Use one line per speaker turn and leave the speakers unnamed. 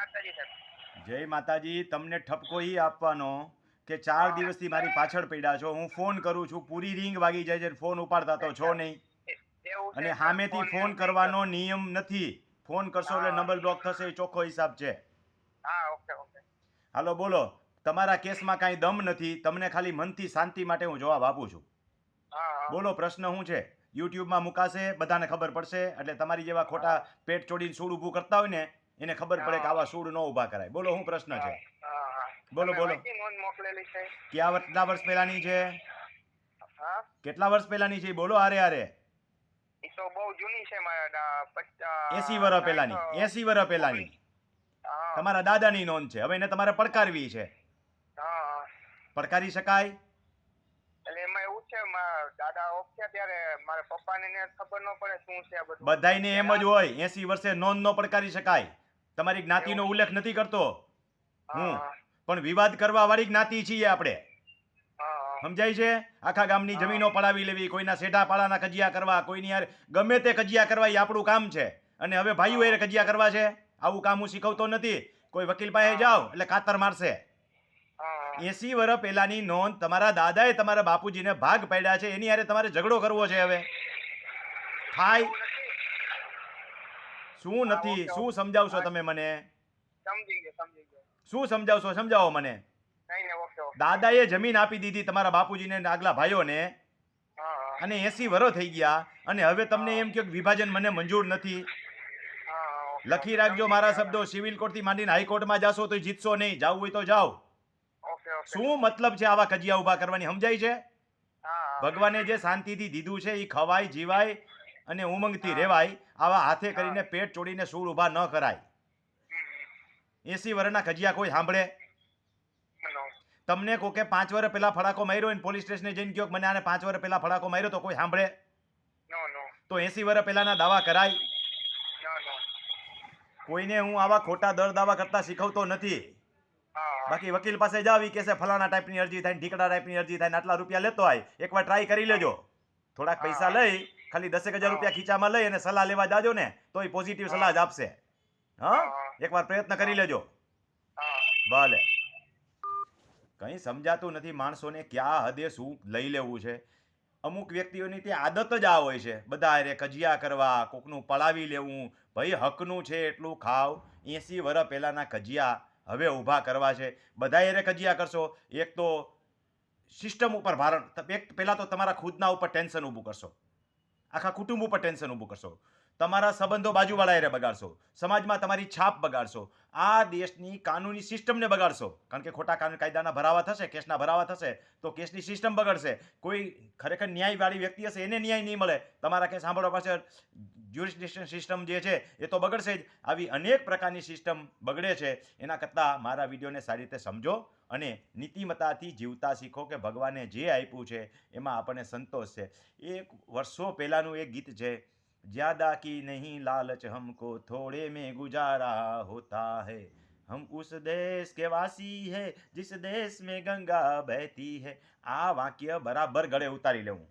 માતાજી સાહેબ.
જય માતાજી તમને ઠપકો ઈ આપવાનો કે ચાર દિવસથી મારી પાછળ પડ્યા છો. હું ફોન કરું છું પૂરી રિંગ વાગી જાય છે ફોન ઉપાડતા તો છો નહીં.
એ-
અને સામેથી
ફોન
કરવાનો નિયમ નથી. ફોન કરશો એટલે. નંબર બ્લોક થશે એ ચોખ્ખો હિસાબ છે. હાલો બોલો. તમારા કેસમાં કાંઈ દમ નથી. તમને ખાલી મનથી શાંતિ માટે હું જવાબ આપું છું. બોલો પ્રશ્ન શું છે? યુટ્યુબમાં મુકાશે બધાને ખબર પડશે એટલે તમારી જેવા ખોટા પેટ ચોડીને સૂળ ઊભું કરતા હોય ને એને ખબર પડે કે આવા સૂળ ન ઊભા કરાય. બોલો શું પ્રશ્ન છે? બોલો, બોલો. ક્યાં કેટલા વર્ષ પહેલાની છે? કેટલા વર્ષ પહેલાની છે બોલો
આરે પચાસ
એસી વર્ષ પહેલાની એસી વર્ષ પહેલાની. તમારા દાદાની નોંધ છે. હવે એને તમારે પડકારવી છે. પડકારી શકાય?
એટલે એમાં એવું છે દાદા ઓફ ત્યારે મારા પપ્પાને ખબર ન પડે શું છે બધું.
બધાયને એમ જ હોય એસી વર્ષે નોંધ નો પડકારી શકાય. તમારી જ્ઞાતિનો ઉલ્લેખ નથી કરતો.
હું
પણ વિવાદ કરવા વાળી જ્ઞાતિ છીએ આપણે. સમજાય છે? આખા ગામની જમીનો પડાવી લેવી કોઈના સેઠા પાળાના કજિયા કરવા કોઈની યાર ગમે તે કજિયા કરવા એ આપણું કામ છે. અને હવે ભાઈઓ એ કજિયા કરવા છે? આવું કામ હું શીખવતો નથી. કોઈ વકીલ પાસે જાઓ એટલે કાતર મારશે. એસી વર્ષ પહેલાની નોંધ તમારા દાદાએ તમારા બાપુજીને ભાગ પાડ્યા છે. એની યારે તમારે ઝઘડો કરવો છે હવે. થાય. શું નથી? શું સમજાવશો તમે મને?
સમજી ગયો સમજી ગયો.
શું સમજાવશો? સમજાવો મને. દાદાએ જમીન આપી દીધી તમારા બાપુજીને આગલા ભાઈઓને. અને એસી વરો થઈ ગયા. અને હવે તમને એમ કે વિભાજન મને મંજૂર નથી. લખી રાખજો મારા. શબ્દો. સિવિલ કોર્ટથી માંડીને હાઈકોર્ટમાં જાશો તો જીતશો નહીં. જવું હોય તો જાઓ. શું મતલબ છે આવા કજિયા ઊભા કરવાની? સમજાય છે. ભગવાને જે શાંતિથી દીધું છે એ ખવાય જીવાય અને ઉમંગથી રહેવાય આવા હાથે કરીને પેટ ચોડીને સૂળ ઊભા ન કરાય. એસી વર્ષના ખજિયા કોઈ સાંભળે? તમને કોકે પાંચ વર્ષ પહેલા ફડાકો માર્યો ને પોલીસ સ્ટેશને જઈને કહો મને આને પાંચ વર્ષ પહેલા ફડાકો માર્યો તો કોઈ સાંભળે? તો એસી વર્ષ પહેલાના દાવા કરાય? કોઈને હું આવા ખોટા દર દાવા કરતા શીખવતો નથી. બાકી વકીલ પાસે જાવ કે કહેશે ફલાણા ટાઈપની અરજી થાય ઢીકડા ટાઈપની અરજી થાય આટલા રૂપિયા લેતો હોય એકવાર ટ્રાય કરી લેજો. થોડાક પૈસા લઈ ખાલી દસેક હજાર રૂપિયા ખીચામાં લઈ અને સલાહ લેવા જાજો ને તો એ પોઝિટિવ સલાહ જ આપશે. હા. એકવાર પ્રયત્ન કરી લેજો. ભલે. કંઈ સમજાતું નથી માણસોને ક્યાં હદે શું લઈ લેવું છે? અમુક વ્યક્તિઓની તે આદત જ આ હોય છે. બધા અરે કજિયા કરવા કોકનું પળાવી લેવું ભાઈ હકનું છે એટલું ખાવ. એંસી વર્ષ પહેલાંના કજિયા હવે ઊભા કરવા છે. બધા હારે કજિયા કરશો. એક તો સિસ્ટમ ઉપર ભારણ એક પહેલાં તો તમારા ખુદના ઉપર ટેન્શન ઊભું કરશો. આખા કુટુંબ ઉપર ટેન્શન ઊભું કરશો. તમારા સંબંધો બાજુવાળા હારે બગાડશો. સમાજમાં તમારી છાપ બગાડશો. આ દેશની કાનૂની સિસ્ટમને બગાડશો. કારણ કે ખોટા કાનૂન કાયદાના ભરાવા થશે, કેસના ભરાવા થશે, તો કેસની સિસ્ટમ બગડશે. કોઈ ખરેખર ન્યાયવાળી વ્યક્તિ હશે, એને ન્યાય નહીં મળે. તમારા કેસ સાંભળવા પાછળ જ્યુરિસ્ડિક્શન સિસ્ટમ જે છે એ તો બગડશે જ આવી અનેક પ્રકારની સિસ્ટમ બગડે છે એના કરતાં મારા વિડીયોને સારી રીતે સમજો અને નીતિમત્તાથી જીવતા શીખો કે ભગવાને જે આપ્યું છે એમાં આપણને સંતોષ છે એક વર્ષો પહેલાંનું એક ગીત છે જ્યાદા કી નહીં લાલચ हमको थोड़े में गुजारा होता है हम उस देश के वासी है जिस देश में गंगा बहती है આ વાક્ય બરાબર ગળે ઉતારી લેવું